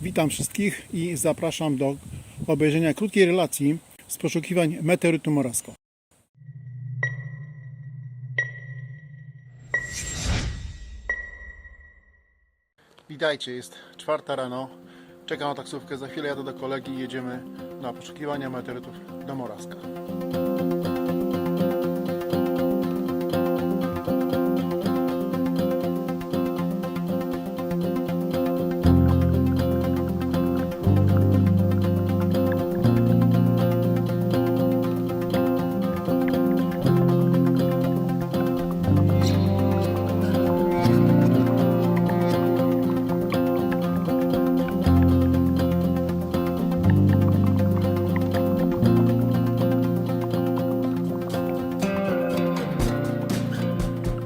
Witam wszystkich i zapraszam do obejrzenia krótkiej relacji z poszukiwań meteorytu Morasko. Witajcie, jest czwarta rano. Czekam na taksówkę, za chwilę jadę do kolegi i jedziemy na poszukiwania meteorytów do Moraska.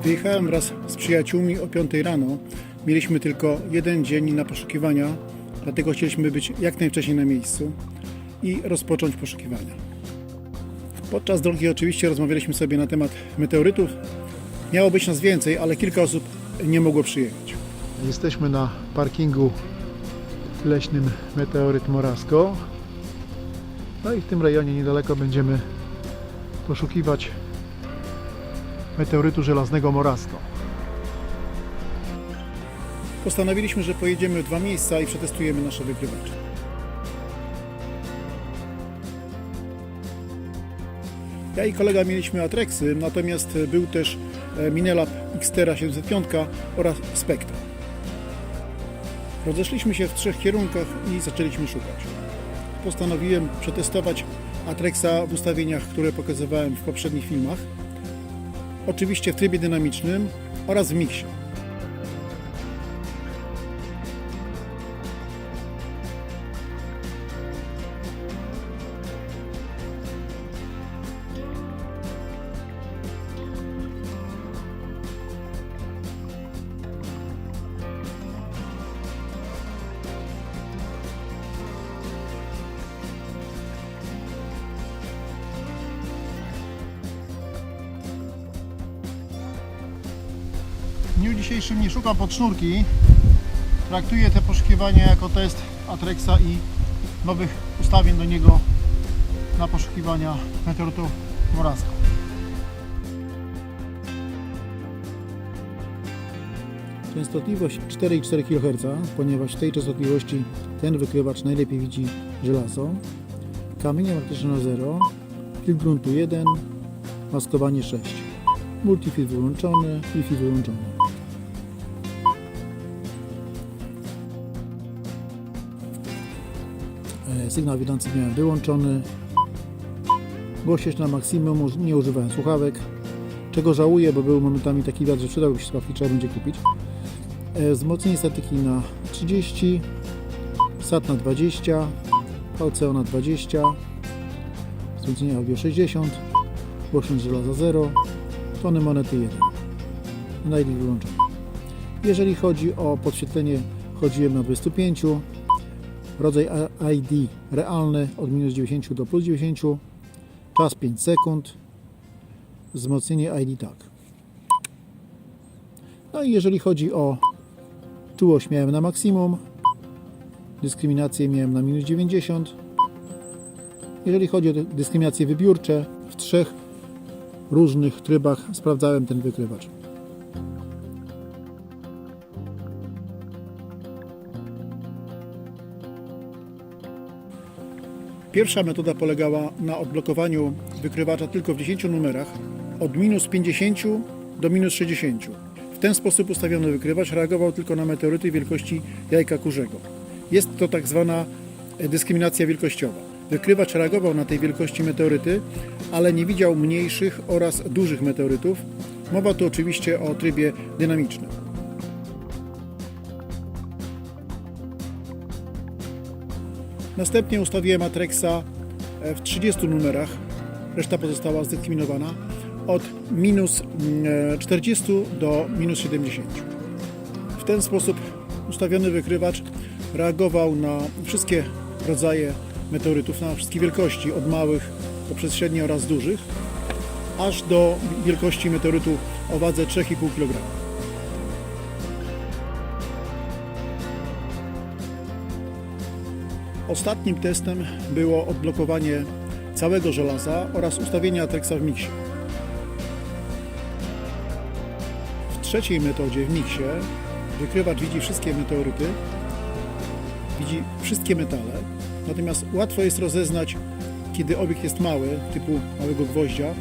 Wyjechałem wraz z przyjaciółmi o 5 rano. Mieliśmy tylko jeden dzień na poszukiwania, dlatego chcieliśmy być jak najwcześniej na miejscu i rozpocząć poszukiwania. Podczas drogi oczywiście rozmawialiśmy sobie na temat meteorytów. Miało być nas więcej, ale kilka osób nie mogło przyjechać. Jesteśmy na parkingu leśnym Meteoryt Morasko. No i w tym rejonie niedaleko będziemy poszukiwać meteorytu żelaznego Morasko. Postanowiliśmy, że pojedziemy w dwa miejsca i przetestujemy nasze wykrywacze. Ja i kolega mieliśmy Atrexy, natomiast był też e, Minelab Xterra 705 oraz Spectra. Rozeszliśmy się w trzech kierunkach i zaczęliśmy szukać. Postanowiłem przetestować Atrexa w ustawieniach, które pokazywałem w poprzednich filmach oczywiście w trybie dynamicznym oraz w miksie. Dniu dzisiejszym nie szukam pod sznurki. Traktuję te poszukiwania jako test Atrexa i nowych ustawień do niego na poszukiwania meteorytu Morasko. Częstotliwość 4,4 kHz, ponieważ w tej częstotliwości ten wykrywacz najlepiej widzi żelazo. Kamienie magnetyczne na 0, filtr gruntu 1, maskowanie 6. Multifiltr wyłączony, Wi-Fi wyłączony. Sygnał wiodący miałem wyłączony. Głośność na maksimum, nie używałem słuchawek. Czego żałuję, bo był momentami taki wiatr, że przydałby się słuchawki, trzeba będzie kupić. E, Wzmocnienie statyki na 30, SAT na 20, VCO na 20, wzmocnienie audio 60, głośność żelaza 0, tony monety 1. Najlepiej wyłączony. Jeżeli chodzi o podświetlenie, chodziłem na 25. Rodzaj ID realny od minus 90 do plus 90. Czas 5 sekund. Wzmocnienie ID tak. No i jeżeli chodzi o czułość miałem na maksimum. Dyskryminację miałem na minus 90. Jeżeli chodzi o dy- dyskryminacje wybiórcze, w trzech różnych trybach sprawdzałem ten wykrywacz. Pierwsza metoda polegała na odblokowaniu wykrywacza tylko w 10 numerach od minus 50 do minus 60. W ten sposób ustawiony wykrywacz reagował tylko na meteoryty wielkości jajka kurzego. Jest to tak zwana e, dyskryminacja wielkościowa. Wykrywacz reagował na tej wielkości meteoryty, ale nie widział mniejszych oraz dużych meteorytów. Mowa tu oczywiście o trybie dynamicznym. Następnie ustawiłem Atrexa e, w 30 numerach, reszta pozostała zdyskryminowana, od minus mm, e, 40 do minus 70. W ten sposób ustawiony wykrywacz reagował na wszystkie rodzaje meteorytów, na wszystkie wielkości, od małych poprzez średnie oraz dużych, aż do wielkości meteorytu o wadze 3,5 kg. Ostatnim testem było odblokowanie całego żelaza oraz ustawienie Atrexa w miksie. W trzeciej metodzie, w miksie, wykrywacz widzi wszystkie meteoryty, widzi wszystkie metale, natomiast łatwo jest rozeznać, kiedy obiekt jest mały, typu małego gwoździa,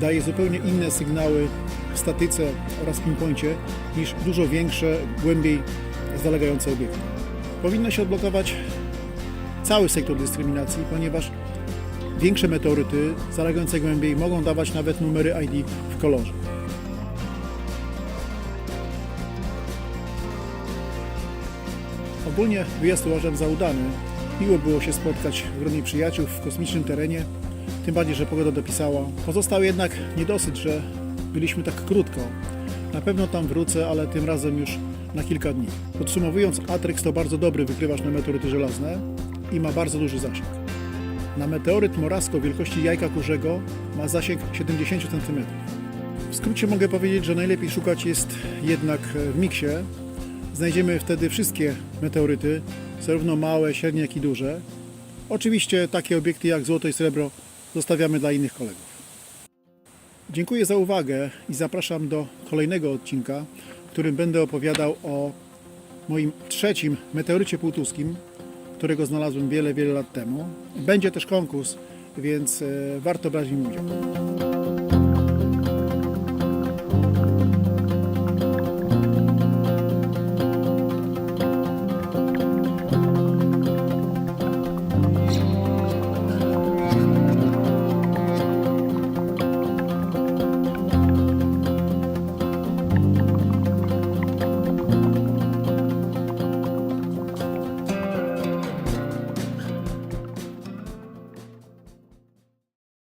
daje zupełnie inne sygnały w statyce oraz pinpoincie niż dużo większe, głębiej zalegające obiekty. Powinno się odblokować cały sektor dyskryminacji, ponieważ większe meteoryty zalegające głębiej mogą dawać nawet numery ID w kolorze. Ogólnie wyjazd uważam za udany. Miło było się spotkać w gronie przyjaciół w kosmicznym terenie, tym bardziej, że pogoda dopisała. Pozostał jednak niedosyt, że byliśmy tak krótko. Na pewno tam wrócę, ale tym razem już na kilka dni. Podsumowując, Atrex to bardzo dobry wykrywacz na meteoryty żelazne i ma bardzo duży zasięg. Na meteoryt Morasko wielkości jajka kurzego ma zasięg 70 cm. W skrócie mogę powiedzieć, że najlepiej szukać jest jednak w miksie. Znajdziemy wtedy wszystkie meteoryty, zarówno małe, średnie, jak i duże. Oczywiście takie obiekty jak złoto i srebro zostawiamy dla innych kolegów. Dziękuję za uwagę i zapraszam do kolejnego odcinka, w którym będę opowiadał o moim trzecim meteorycie półtuskim, którego znalazłem wiele, wiele lat temu. Będzie też konkurs, więc e, warto brać w nim udział.